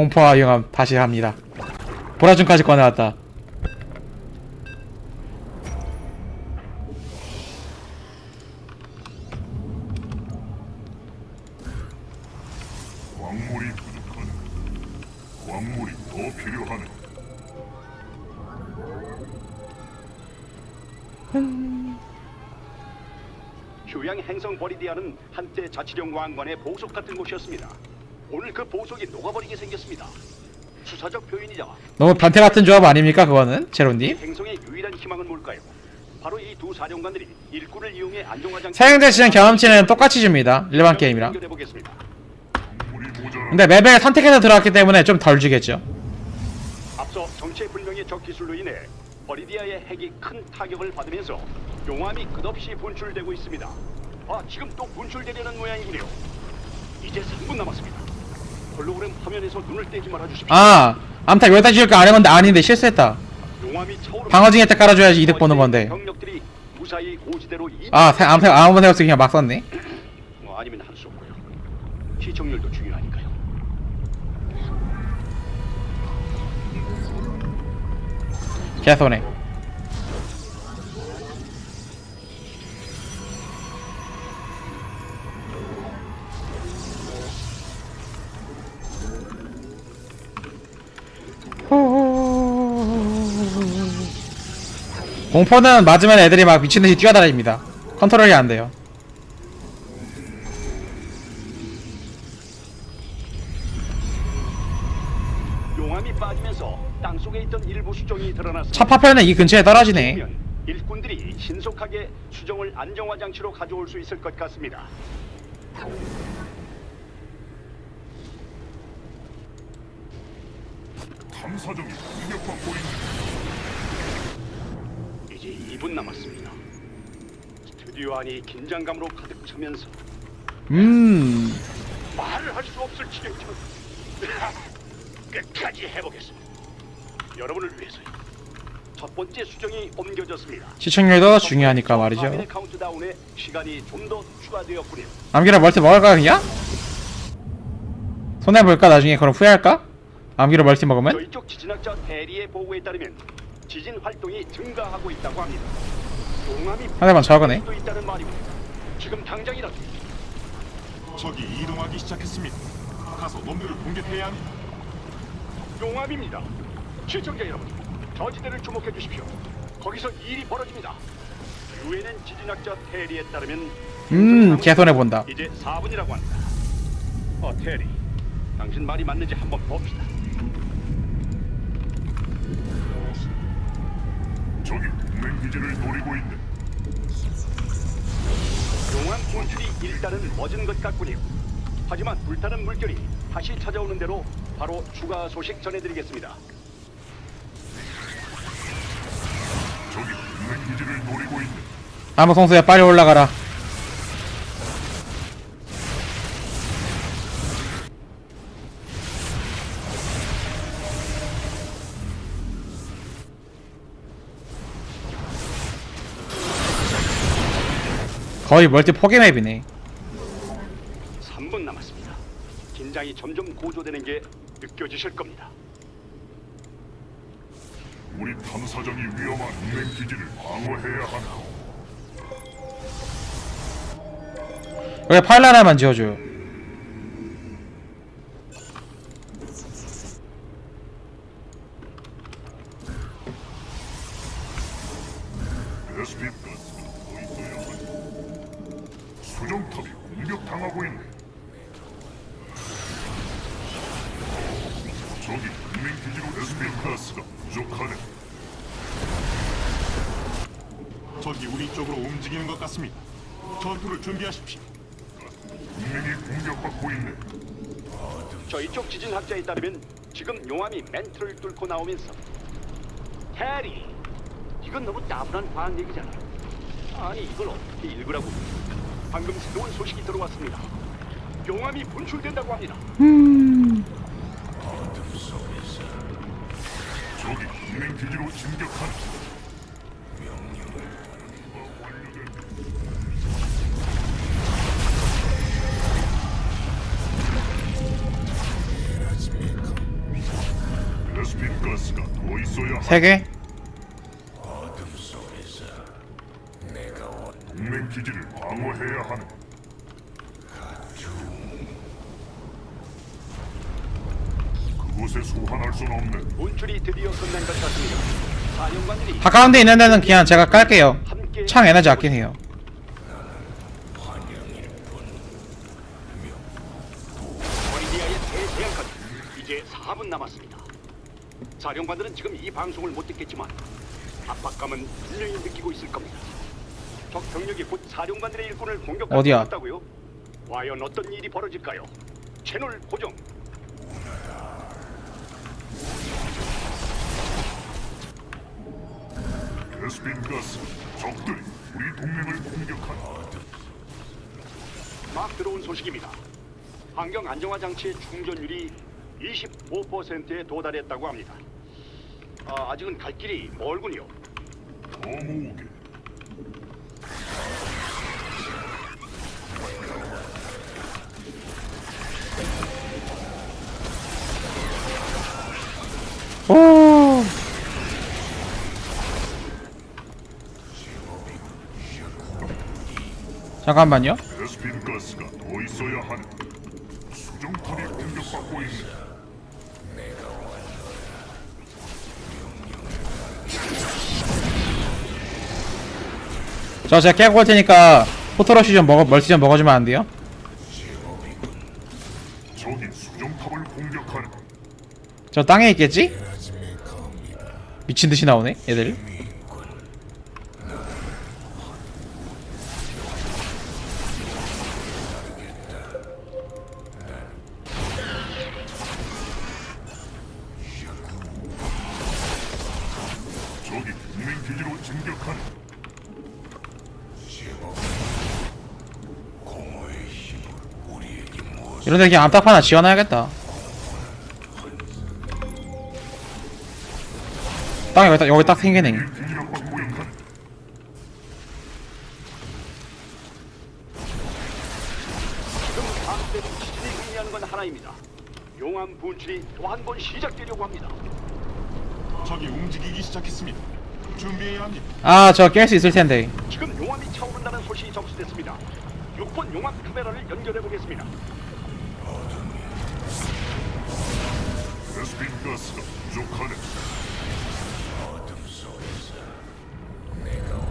공포와 위험함 다시 합니다. 보라준까지 꺼내왔다. 광물이 부족하네. 광물이 더 필요하네. 휴양 행성 버리디아는 한때 자치령 왕관의 보석 같은 곳이었습니다. 오늘 그 보석이 녹아버리게 생겼습니다. 수사적 표현이자 너무 변태 같은 조합 아닙니까 그거는 이 제로님? 행성의 유일한 희망은 뭘까요? 바로 이 두 사령관들이 일꾼을 이용해 안정화장 사용자 시장 경험치는 똑같이 줍니다. 일반 게임이랑. 연결해 보겠습니다. 광물이 모자라. 근데 맵을 선택해서 들어갔기 때문에 좀 덜 주겠죠. 앞서 정체 불명의 적 기술로 인해 버리디아의 핵이 큰 타격을 받으면서 용암이 끝없이 분출되고 있습니다. 아, 지금 또 분출되려는 모양이군요. 이제 3분 남았습니다. 홀로그램 화면에서 눈을 떼지 말아 주십시오. 아 암탉 여기다 지을 거 아는 건데 아닌데 실수했다. 용암이 차오르 방어징에 때 깔아줘야지 이득 보는 건데. 병력들이 무사히 고지대로 이아 새- 암탉 아무 생각 없이 그냥 막 썼네. 뭐 아니면 할 수 없고요. 시청률도 중요하니까요. 개손해. 공포는 맞으면 애들이 막 미친듯이 뛰어다닙니다. 컨트롤이 안 돼요. 용암이 빠지면서 땅 속에 있던 일부 수정이 드러났습니다. 첫 파편은 이 근처에 떨어지네. 일꾼들이 신속하게 수정을 안정화 장치로 가져올 수 있을 것 같습니다. 탐사정이 공격받고 있네. 이제 2분 남았습니다. 스튜디오 안이 긴장감으로 가득 차면서 음, 말을 할 수 없을 지경이죠. 끝까지 해보겠습니다. 여러분을 위해서요. 첫 번째 수정이 옮겨졌습니다. 시청률도 중요하니까 말이죠. 화면의 카운트다운에 시간이 좀 더 추가되었군요. 암기를 멀티 먹을까 그냥? 손해 볼까 나중에 그럼 후회할까? 암기를 멀티 먹으면? 저희 쪽 지진학자 대리의 보고에 따르면 지진 활동이 증가하고 있다고 합니다. 또 있다는 말이군요. 지금 당장이라도 적이 이동하기 시작했습니다. 가서 놈들을 공격해야 합니다. 용암입니다. 시청자 여러분, 저지대를 주목해 주십시오. 거기서 일이 벌어집니다. 유엔엔 지진학자 테리에 따르면 음, 개손해 본다. 이제 4분이라고 합니다. 어, 테리, 당신 말이 맞는지 한번 봅시다. 적이 동맹 기지를 노리고 있네. 용암 분출이 일단은 멎은 것 같군요. 하지만 불타는 물결이 다시 찾아오는 대로 바로 추가 소식 전해드리겠습니다. 적이 동맹 기지를 노리고 있네. 암흑 성수야 빨리 올라가라. 거의 멀티 포기맵이네. 3분 남았습니다. 긴장이 점점 고조되는 게 느껴지실 겁니다. 우리 탐사정이 위험한 동맹 기지를 방어해야 한다. 여기 파일 하나만 지어줘요. 동맹이 공격받고 있네. 저희 쪽 지진 학자에 따르면 지금 용암이 멘트를 뚫고 나오면서. 해리 이건 너무 따분한 과학 얘기잖아. 아니 이걸 어떻게 읽으라고. 방금 새로운 소식이 들어왔습니다. 용암이 분출된다고 합니다. 적이 동맹 기지로 진격한 세 개? 동맹 기지를 방어해야 하는. 그곳에 소환할 수는 없는 분출이 드디어 끝난 것 같습니다. 사령관들이 가까운 데 있는 데는 그냥 제가 깔게요. 함께 창 에너지 아끼세요. 대재앙까지 이제 4분 남았습니다. 사령관들은 지금 이 방송을 못 듣겠지만 압박감은 분명히 느끼고 있을 겁니다. 적 병력이 곧 사령관들의 일꾼을 공격할 어디야? 것 같다고요? 과연 어떤 일이 벌어질까요? 채널 고정. 베스핀 가스. 적들이 우리 동맹을 공격한다. 막 들어온 소식입니다. 환경 안정화 장치의 충전율이 25%에 도달했다고 합니다. 아, 아직은 갈 길이 멀군요. 더 모으게. 오. 잠깐만요. 베스핀 가스가 더 있어야 하는. 수정탑이 공격받고 있는. 저 제가 깨고 올 테니까 포토러시 좀 먹어 멀티 좀 먹어주면 안 돼요? 적이 수정탑을 공격하는. 저 땅에 있겠지? 미친 듯이 나오네 얘들. 이런데 그냥 암탉 하나 지어놔야겠다. 땅에 여기 딱 여기 딱 생기네. 하나입니다. 용암 분출이 또 한 번 시작되려고 합니다. 적이 움직이기 시작했습니다. 준비해야 합니다. 아 저 깰 수 있을 텐데. 지금 용암이 차오른다는 소식이 접수됐습니다. 6번 용암 카메라를 연결해 보겠습니다. 베스핀 가스가 부족하네.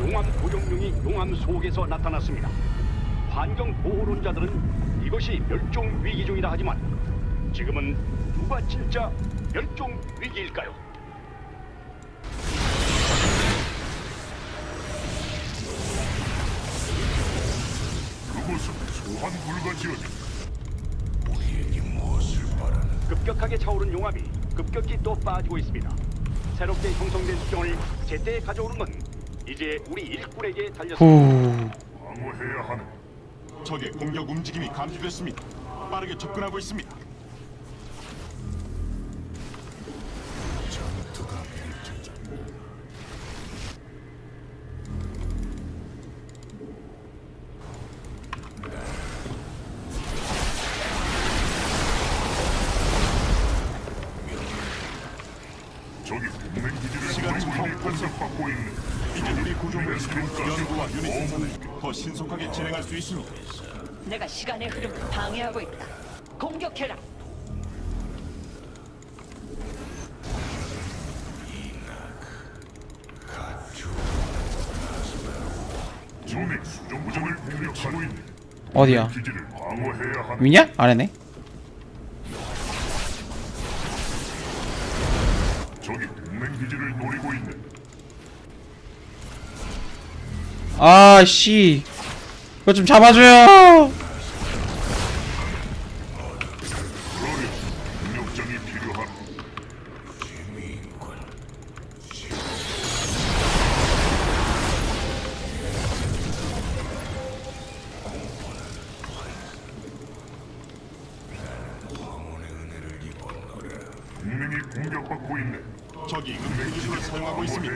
용암 고정룡이 용암 속에서 나타났습니다. 환경 보호론자들은 이것이 멸종 위기 중이라 하지만 지금은 누가 진짜 멸종 위기일까요? 그곳은 소환 불가 지역이다. 급격하게 차오른 용암이 급격히 또 빠지고 있습니다. 새롭게 형성된 수정을 제때 가져오는 건 이제 우리 일꾼에게 달렸습니다. 후. 방어해야 하는. 적의 공격 움직임이 감지됐습니다. 빠르게 접근하고 있습니다. 있는. 이제 우리 가스가 연구와 유닛 더 생산을. 더 신속하게 진행할 수 있습니다. 내가 시간의 흐름을 방해하고 있다. 공격해라. 공격하고 있는. 어디야? 기지를 방어해야 하는. 위냐? 아래네. 적이 동맹 기지를 노리고 있는. 아씨. 그거 좀 잡아줘요. 공격받고. 적이 은폐 기술을 사용하고 있습니다.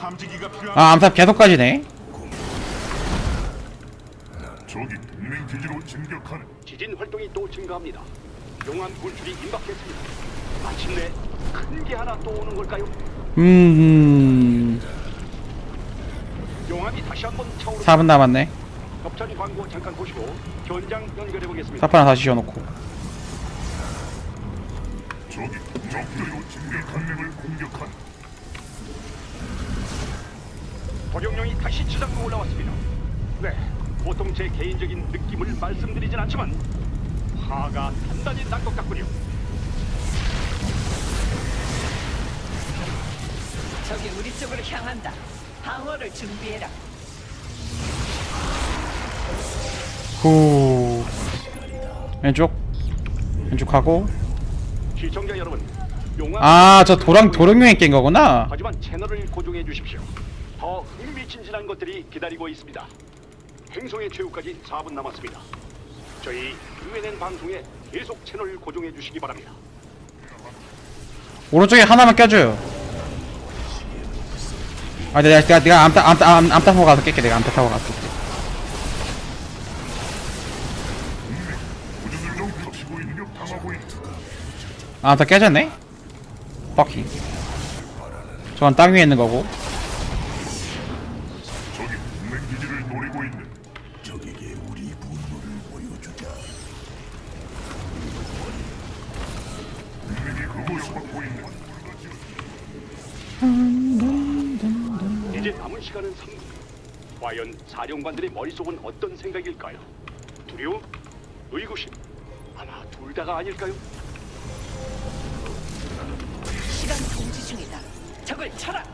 탐지기가. 아 암탉 계속 가지네. 적이 동맹 기지로 진격하는. 지진 활동이 또 증가합니다. 용암 분출이 임박했습니다. 마침내 큰 게 하나 또 오는 걸까요? 음 용암이 다시 한번 차오르 4분 남았네 협찬 광고 잠깐 보시고 현장 연결해 보겠습니다. 사파나 다시 지어놓고 저기 적들이 우리 강림을 공격한 도경령이 다시 지상으로 올라왔습니다. 네, 보통 제 개인적인 느낌을 말씀드리진 않지만 화가 단단히 난 것 같군요. 적이 우리 쪽으로 향한다. 방어를 준비해라. 후 왼쪽 왼쪽 하고 시청자 여러분, 용암 아 저 도랑 도령령이 깬 거구나 하지만 채널을 고정해 주십시오. 더 흥미진진한 것들이 기다리고 있습니다. 행성의 최후까지 4분 남았습니다. 저희 UNN 방송에 계속 채널 고정해 주시기 바랍니다. 오른쪽에 하나만 껴줘요 아 내가 내가 내가 암따 암따 암, 암따 타고 가서 깰게 내가 암따 타고 가서 깰게. 아, 암따 깨졌네 버킹 저건 땅 위에 있는 거고 과연 사령관들의 머릿속은 어떤 생각일까요? 두려움? 의구심? 아마 둘 다가 아닐까요? 시간 통지 중이다. 적을 쳐라.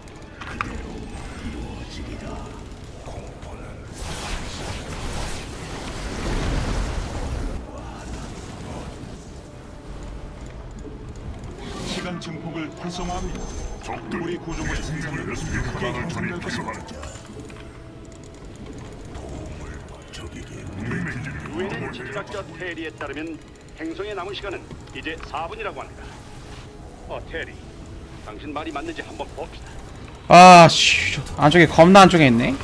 시간 증폭을 활성화합니다. 적들 우리 구조물 생산을 크게 향상될 전입하려 것입니다. 학자 테리에 따르면 행성에 남은 시간은 이제 4분이라고 합니다. 어, 테리. 당신 말이 맞는지 한번 봅시다. 아씨 안쪽에 겁나 안쪽에 있네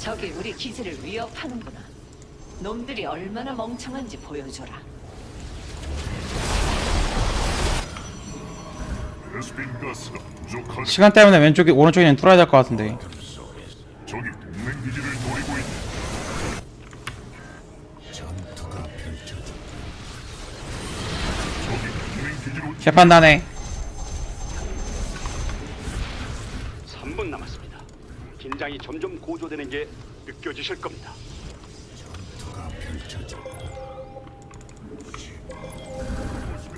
적이 우리 기지를 위협하는구나. 놈들이 얼마나 멍청한지 보여줘라. 가스가 시간 때문에 왼쪽에 오른쪽에 있는 뚫어야 될 것 같은데 개판다네 3분 남았습니다. 긴장이 점점 고조되는 게 느껴지실 겁니다.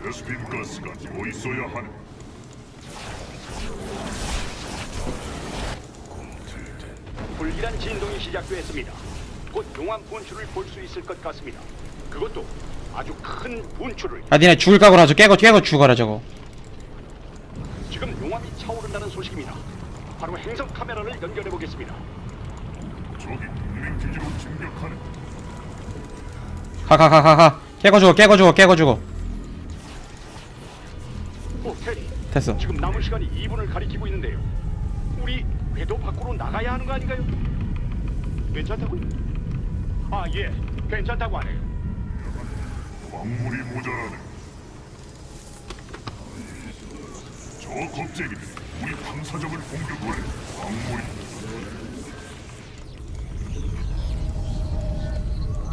레스핀 가스가 더 있어야 하는 불길한 진동이 시작됐습니다. 곧 용암 분출을 볼 수 있을 것 같습니다. 그것도 아주 큰 분출을. 아 니네 죽을 각오로 아주 깨고 깨고 죽어라 저거 지금 용암이 차오른다는 소식입니다. 바로 행성 카메라를 연결해 보겠습니다. 저기 동맹 기지로 진격하는 가가가 가가 깨고 죽어 깨고 죽어 깨고 죽어 오, 테리. 됐어 지금 남은 시간이 2분을 가리키고 있는데요. 우리 궤도 밖으로 나가야 하는 거 아닌가요? 괜찮다고요? 아, 예. 괜찮다고 하네요. 광물이 모자라네. 저 겁쟁이들 우리 탐사정을 공격하네. 광물이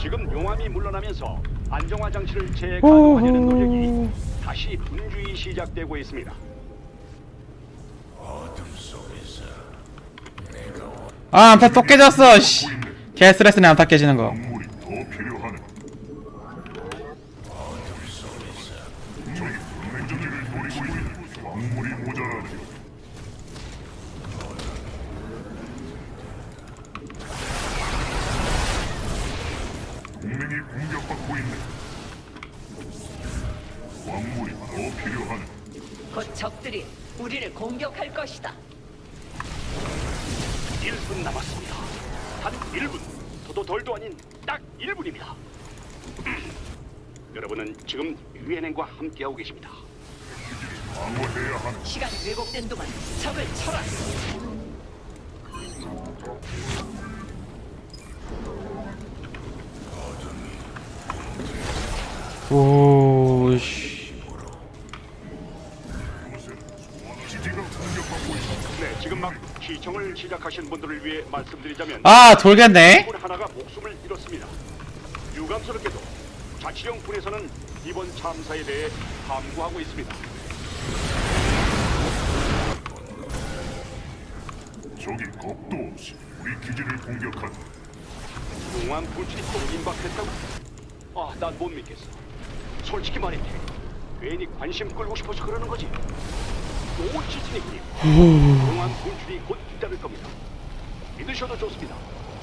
지금 용암이 물러나면서 안정화 장치를 재가동하려는 노력이 다시 분주히 시작되고 있습니다. 아 암타 또 깨졌어 씨 개스트레스네 암타 깨지는 거 광물이 더 필요하네. 기지를 노리고 있는 광물이 모자라네. 동맹이 공격받고 있네. 광물이 더 필요하네. 곧 적들이 우리를 공격할 것이다. 1분 남았습니다. 단 1분. 더도 덜도 아닌 딱 1분입니다. 여러분은 지금 유엔행과 함께하고 계십니다. 방어해야 하는 시간이 왜곡된 동안 적을 쳐라. 오씨 공격받고 있습니다. 네, 지금 막 시청을 시작하신 분들을 위해 말씀드리자면 아 돌겠네 군 하나가 목숨을 잃었습니다. 유감스럽게도 자치령 군에서는 이번 참사에 대해 함구하고 있습니다. 적이 겁도 없이 우리 기지를. 용암 분출이 또 임박했다고? 아, 난 못 믿겠어. 솔직히 말해, 괜히 관심 끌고 싶어서 그러는 거지. 또 지진이군요. 용암 분출이 곧 잇따를 겁니다. 믿으셔도 좋습니다.